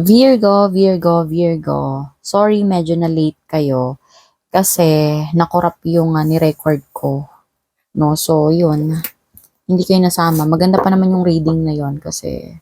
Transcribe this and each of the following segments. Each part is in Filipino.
Virgo, Virgo, Virgo. Sorry, medyo na late kayo. Kasi, nakorap yung uh, ni-record ko. No, so, yun. Hindi kayo nasama. Maganda pa naman yung reading na yon kasi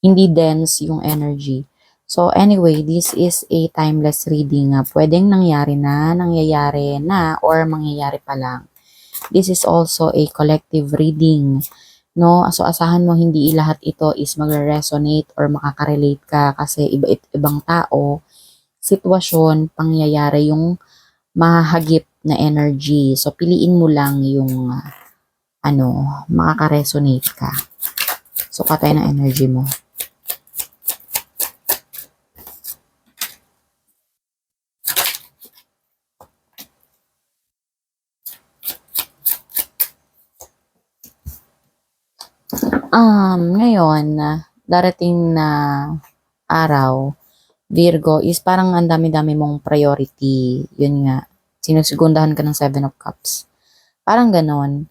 hindi dense yung energy. So, anyway, this is a timeless reading. Uh, pwedeng nangyari na, nangyayari na, or mangyayari pa lang. This is also a collective reading no? So asahan mo hindi lahat ito is magre-resonate or makaka-relate ka kasi iba ibang tao, sitwasyon, pangyayari yung mahagip na energy. So piliin mo lang yung uh, ano, makaka-resonate ka. So patay ng energy mo. Um, ngayon, darating na araw, Virgo, is parang ang dami-dami mong priority. Yun nga, sinusigundahan ka ng Seven of Cups. Parang ganon.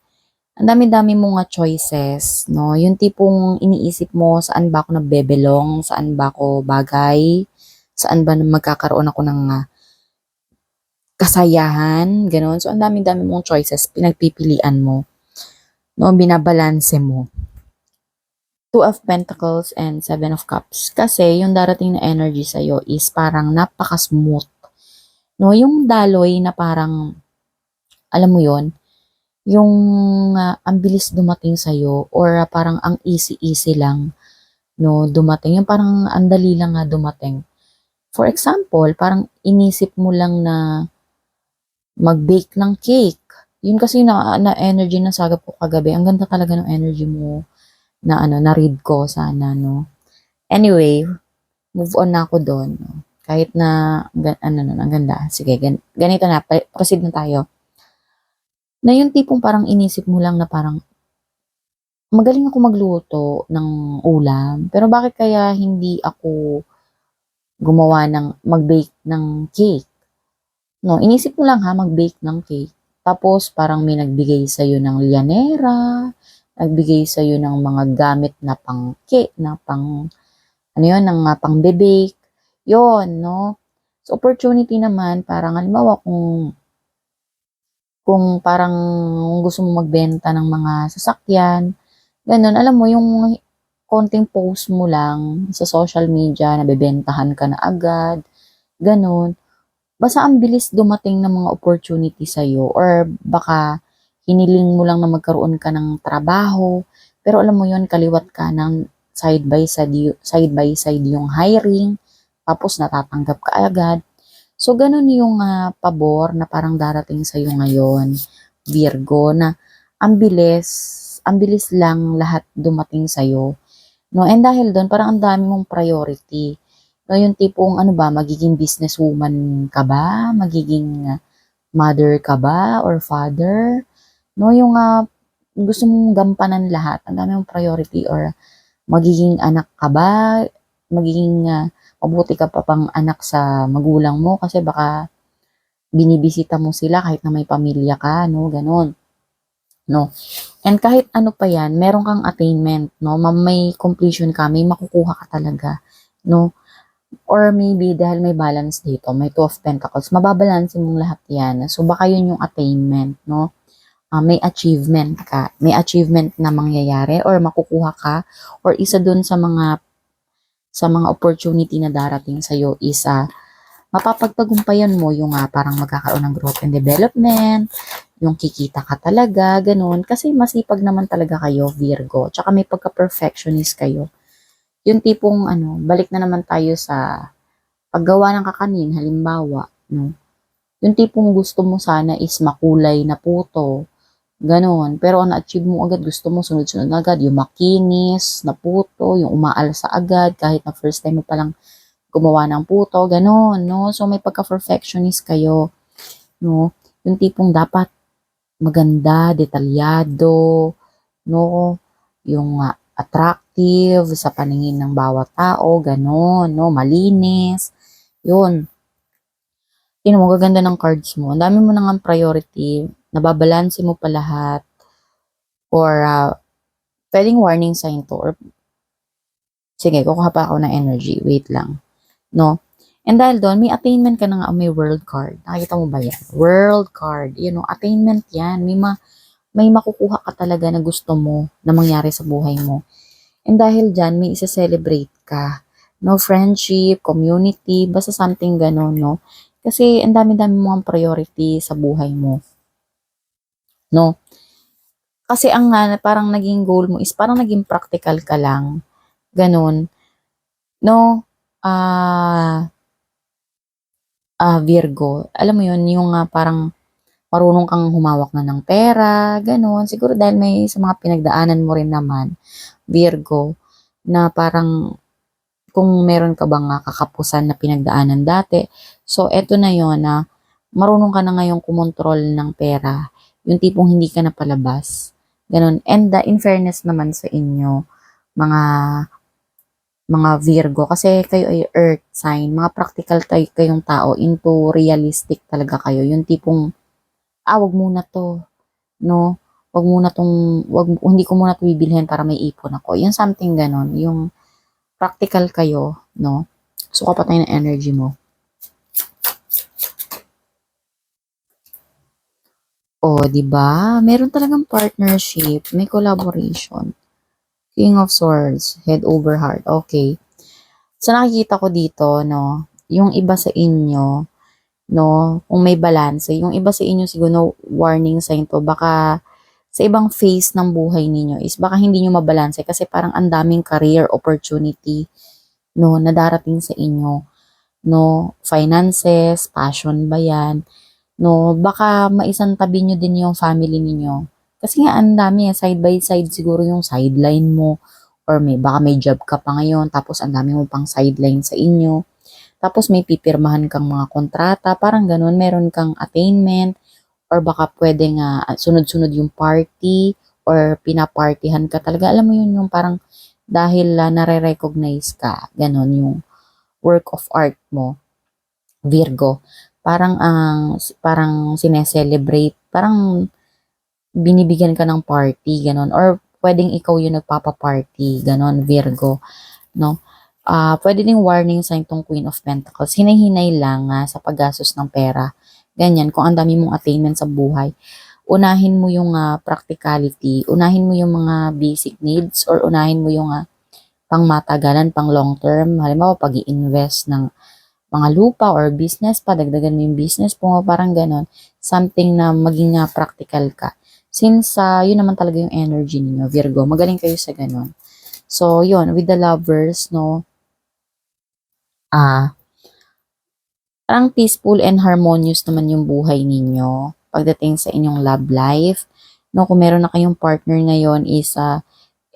Ang dami-dami mong nga choices, no? Yung tipong iniisip mo, saan ba ako nagbebelong, saan ba ako bagay, saan ba magkakaroon ako ng uh, kasayahan, ganon. So, ang dami-dami mong choices, pinagpipilian mo. No, binabalanse mo. Two of Pentacles and Seven of Cups. Kasi yung darating na energy sa'yo is parang napaka-smooth. No, yung daloy na parang, alam mo yon yung uh, ang bilis dumating sa'yo or uh, parang ang easy-easy lang no, dumating. Yung parang ang dali lang nga dumating. For example, parang inisip mo lang na mag-bake ng cake. Yun kasi na, na energy na sagap ko kagabi. Ang ganda talaga ng energy mo na ano, na-read ko sana, no. Anyway, move on na ako doon. No? Kahit na, ano, no, ang ganda. Sige, gan, ganito na, proceed na tayo. Na yung tipong parang inisip mo lang na parang, magaling ako magluto ng ulam, pero bakit kaya hindi ako gumawa ng, mag-bake ng cake? No, inisip mo lang ha, mag-bake ng cake. Tapos parang may nagbigay sa'yo ng lianera, nagbigay sa iyo ng mga gamit na pang cake, na pang ano yun, ng uh, pang bebake. Yon, no? So, opportunity naman, parang halimbawa kung kung parang gusto mo magbenta ng mga sasakyan, ganun, alam mo, yung konting post mo lang sa social media, nabebentahan ka na agad, ganun. Basta ang bilis dumating ng mga opportunity sa'yo or baka hiniling mo lang na magkaroon ka ng trabaho, pero alam mo yon kaliwat ka ng side by side, side by side yung hiring, tapos natatanggap ka agad. So, ganun yung uh, pabor na parang darating sa iyo ngayon, Virgo, na ang bilis, ang bilis lang lahat dumating sa iyo. No, and dahil doon, parang ang dami mong priority. No, yung tipong ano ba, magiging businesswoman ka ba? Magiging mother ka ba? Or father? No, yung uh, gusto mong gampanan lahat, ang dami mong priority or magiging anak ka ba, magiging uh, mabuti ka pa pang anak sa magulang mo kasi baka binibisita mo sila kahit na may pamilya ka, no, ganun. No. And kahit ano pa yan, meron kang attainment, no, may completion ka, may makukuha ka talaga, no. Or maybe dahil may balance dito, may two of pentacles, mababalansin mong lahat yan. So baka yun yung attainment, no uh, may achievement ka, may achievement na mangyayari or makukuha ka or isa dun sa mga sa mga opportunity na darating sa iyo is uh, mapapagtagumpayan mo yung uh, parang magkakaroon ng growth and development, yung kikita ka talaga, ganun. Kasi masipag naman talaga kayo, Virgo. Tsaka may pagka-perfectionist kayo. Yung tipong, ano, balik na naman tayo sa paggawa ng kakanin, halimbawa, no? Yung tipong gusto mo sana is makulay na puto, Ganon. Pero ang na-achieve mo agad, gusto mo sunod-sunod agad, yung makinis, na puto, yung umaalsa agad, kahit na first time mo palang gumawa ng puto, ganon, no? So, may pagka-perfectionist kayo, no? Yung tipong dapat maganda, detalyado, no? Yung uh, attractive sa paningin ng bawat tao, ganon, no? Malinis, yun. Tingnan mo, gaganda ng cards mo. Ang dami mo nang priority nababalanse mo pa lahat or uh, pwedeng warning sign to or Sige, kukuha pa ako ng energy. Wait lang. No? And dahil doon, may attainment ka na nga, may world card. Nakikita mo ba yan? World card. You know, attainment yan. May, ma may makukuha ka talaga na gusto mo na mangyari sa buhay mo. And dahil dyan, may isa-celebrate ka. No, friendship, community, basta something gano'n, no? Kasi ang dami-dami mo ang priority sa buhay mo. No? Kasi ang nga, parang naging goal mo is parang naging practical ka lang. Ganon. No? Ah, ah, Virgo. Alam mo yun, yung ah, parang marunong kang humawak na ng pera, ganon. Siguro dahil may sa mga pinagdaanan mo rin naman, Virgo, na parang kung meron ka bang ah, kakapusan na pinagdaanan dati. So, eto na yon na marunong ka na ngayong kumontrol ng pera. Yung tipong hindi ka na palabas. Ganon. And the, in fairness naman sa inyo, mga mga Virgo, kasi kayo ay earth sign, mga practical tayo kayong tao, into realistic talaga kayo. Yung tipong, ah, wag muna to, no? Wag muna tong, wag, hindi ko muna to bibilhin para may ipon ako. Yung something ganon, yung practical kayo, no? Suka pa tayo ng energy mo. O, di ba? Meron talagang partnership, may collaboration. King of Swords, head over heart. Okay. So nakikita ko dito, no, yung iba sa inyo, no, kung may balance, yung iba sa inyo siguro warning sign to, baka sa ibang phase ng buhay ninyo is baka hindi nyo mabalanse kasi parang ang daming career opportunity, no, na darating sa inyo, no, finances, passion ba yan, no, baka maisang tabi nyo din yung family ninyo. Kasi nga, ang dami, eh, side by side siguro yung sideline mo, or may, baka may job ka pa ngayon, tapos ang dami mo pang sideline sa inyo. Tapos may pipirmahan kang mga kontrata, parang ganun, meron kang attainment, or baka pwede nga sunod-sunod yung party, or pinapartyhan ka talaga. Alam mo yun, yung parang dahil uh, nare-recognize ka, ganun, yung work of art mo, Virgo. Parang ang parang sineselebrate, parang binibigyan ka ng party, ganon. Or pwedeng ikaw yung nagpapa-party, ganon, Virgo, no? Ah, pwede ding warning sign tong Queen of Pentacles. Hinay-hinay lang nga sa paggastos ng pera. Ganyan, kung ang dami mong attainment sa buhay. Unahin mo yung ah, practicality, unahin mo yung mga basic needs, or unahin mo yung uh, pang matagalan, pang long term. Halimbawa, pag i-invest ng mga lupa or business pa, dagdagan mo yung business mo, parang ganon. Something na maging uh, practical ka. Since uh, yun naman talaga yung energy niyo Virgo, magaling kayo sa ganun. So, yun, with the lovers, no, ah, uh, parang peaceful and harmonious naman yung buhay ninyo pagdating sa inyong love life. No, kung meron na kayong partner ngayon is, uh,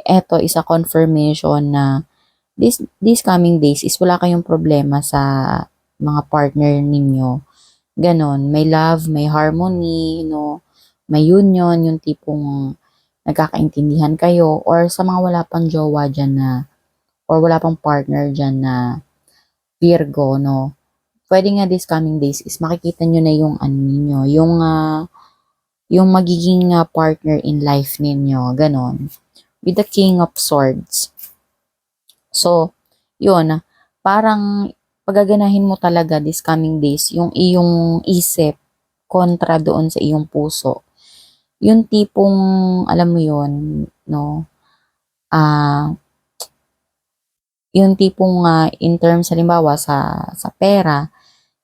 eto, isa confirmation na this, this coming days is wala kayong problema sa mga partner ninyo. Ganon, may love, may harmony, no, may union, yung tipong nagkakaintindihan kayo, or sa mga wala pang jowa dyan na, or wala pang partner dyan na Virgo, no? Pwede nga this coming days is makikita nyo na yung ano ninyo, yung, uh, yung magiging uh, partner in life ninyo, ganon. With the King of Swords. So, yun, parang pagaganahin mo talaga this coming days yung iyong isip kontra doon sa iyong puso yung tipong, alam mo yun, no, ah, uh, yung tipong uh, in terms, halimbawa, sa, sa pera,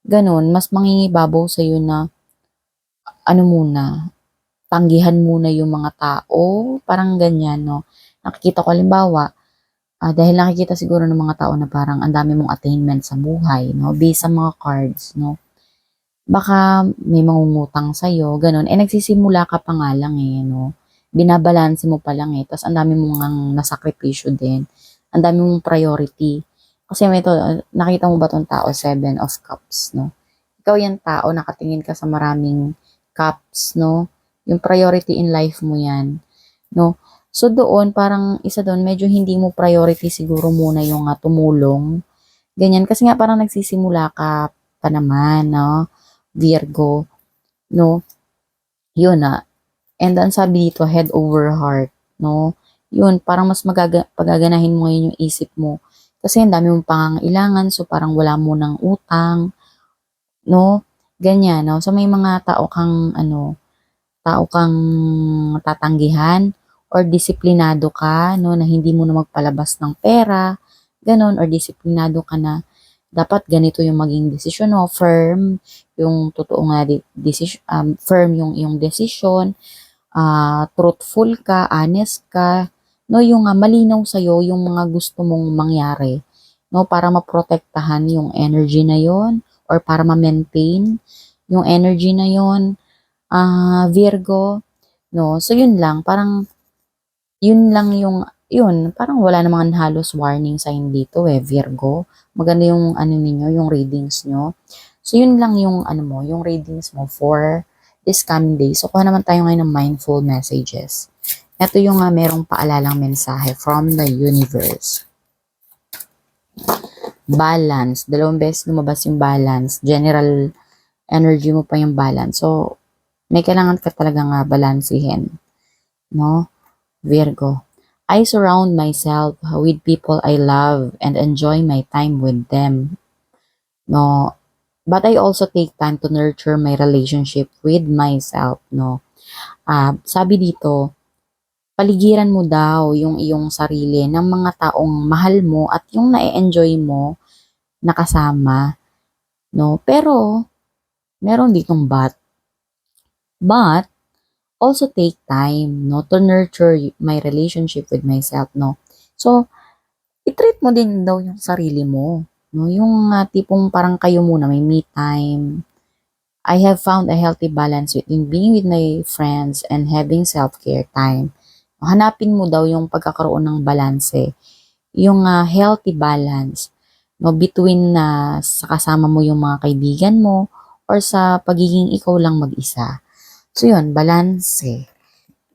ganun, mas mangingibabaw sa iyo na, ano muna, tanggihan muna yung mga tao, parang ganyan, no. Nakikita ko, halimbawa, uh, dahil nakikita siguro ng mga tao na parang ang dami mong attainment sa buhay, no, based sa mga cards, no baka may mangungutang sa'yo, ganun. Eh, nagsisimula ka pa nga lang eh, no? Binabalanse mo pa lang eh. Tapos, ang dami mong nasakripisyo din. Ang dami mong priority. Kasi may to, nakita mo ba tong tao? Seven of Cups, no? Ikaw yung tao, nakatingin ka sa maraming cups, no? Yung priority in life mo yan, no? So, doon, parang isa doon, medyo hindi mo priority siguro muna yung uh, tumulong. Ganyan. Kasi nga, parang nagsisimula ka pa naman, no? Virgo, no? Yun na. And then sabi dito, head over heart, no? Yun, parang mas magaga, pagaganahin mo ngayon yung isip mo Kasi ang dami mong pangangailangan, so parang wala mo ng utang, no? Ganyan, no? So may mga tao kang, ano, tao kang tatanggihan or disiplinado ka, no, na hindi mo na magpalabas ng pera, ganon, or disiplinado ka na dapat ganito yung maging desisyon mo, firm, yung totoo nga decision, um, firm yung yung decision, ah, truthful ka, honest ka, no, yung ah, malinaw sa'yo yung mga gusto mong mangyari, no, para maprotektahan yung energy na yon or para ma-maintain yung energy na yon ah, Virgo, no, so yun lang, parang, yun lang yung, yun, parang wala namang halos warning sign dito eh, Virgo. Maganda yung ano ninyo, yung readings nyo. So yun lang yung ano mo, yung readings mo for this coming day. So kuha naman tayo ngayon ng mindful messages. Ito yung uh, merong paalalang mensahe from the universe. Balance. Dalawang beses lumabas yung balance. General energy mo pa yung balance. So, may kailangan ka talagang uh, balansihin. No? Virgo. I surround myself with people I love and enjoy my time with them. No, but I also take time to nurture my relationship with myself, no. Ah, sabi dito, paligiran mo daw yung iyong sarili ng mga taong mahal mo at yung na-enjoy mo nakasama, no. Pero meron ditong but. But also take time, no, to nurture my relationship with myself, no. So, i-treat mo din daw yung sarili mo, no, yung ah, tipong parang kayo muna, may me time. I have found a healthy balance between being with my friends and having self-care time. Hanapin mo daw yung pagkakaroon ng balanse, yung ah, healthy balance, no, between na sa kasama mo yung mga kaibigan mo or sa pagiging ikaw lang mag-isa. So yun, balance.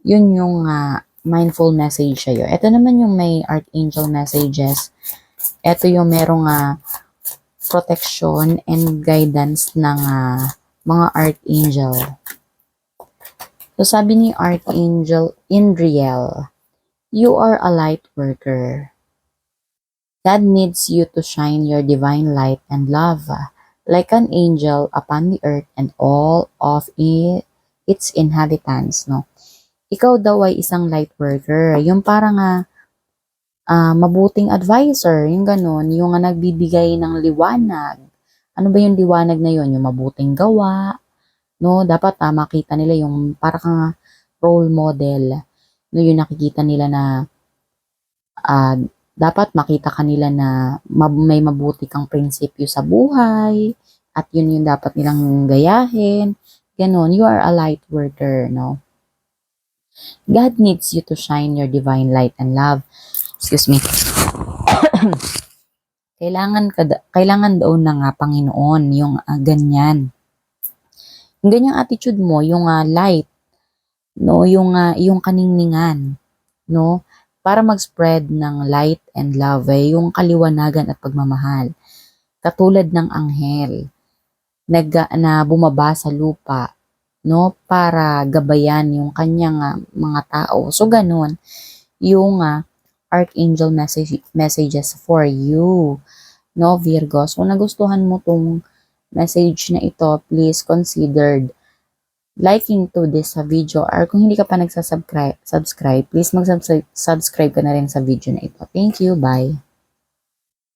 Yun yung ah, mindful message sa'yo. Ito naman yung may archangel messages. Ito yung merong ah, protection and guidance ng ah, mga archangel. So sabi ni Archangel Indriel, You are a light worker. God needs you to shine your divine light and love like an angel upon the earth and all of it its inhabitants, no? Ikaw daw ay isang light worker. Yung parang ah, ah, mabuting advisor, yung ganun, yung ah, nagbibigay ng liwanag. Ano ba yung liwanag na yun? Yung mabuting gawa, no? Dapat ah, makita nila yung parang kang role model. No, yung nakikita nila na ah, dapat makita kanila na may mabuti kang prinsipyo sa buhay at yun yung dapat nilang gayahin. Ganon, you are a light worker, no? God needs you to shine your divine light and love. Excuse me. kailangan ka kailangan daw ng ah, Panginoon yung ah, ganyan. Yung ganyang attitude mo, yung ah, light, no, yung ah, yung kaningningan, no, para mag-spread ng light and love, eh, yung kaliwanagan at pagmamahal. Katulad ng anghel nag, na bumaba sa lupa, no, para gabayan yung kanyang ah, mga tao. So, ganun, yung ah, archangel message, messages for you, no, Virgo. So, nagustuhan mo tong message na ito, please consider liking to this sa video or kung hindi ka pa nagsasubscribe, subscribe, please mag-subscribe ka na rin sa video na ito. Thank you, bye!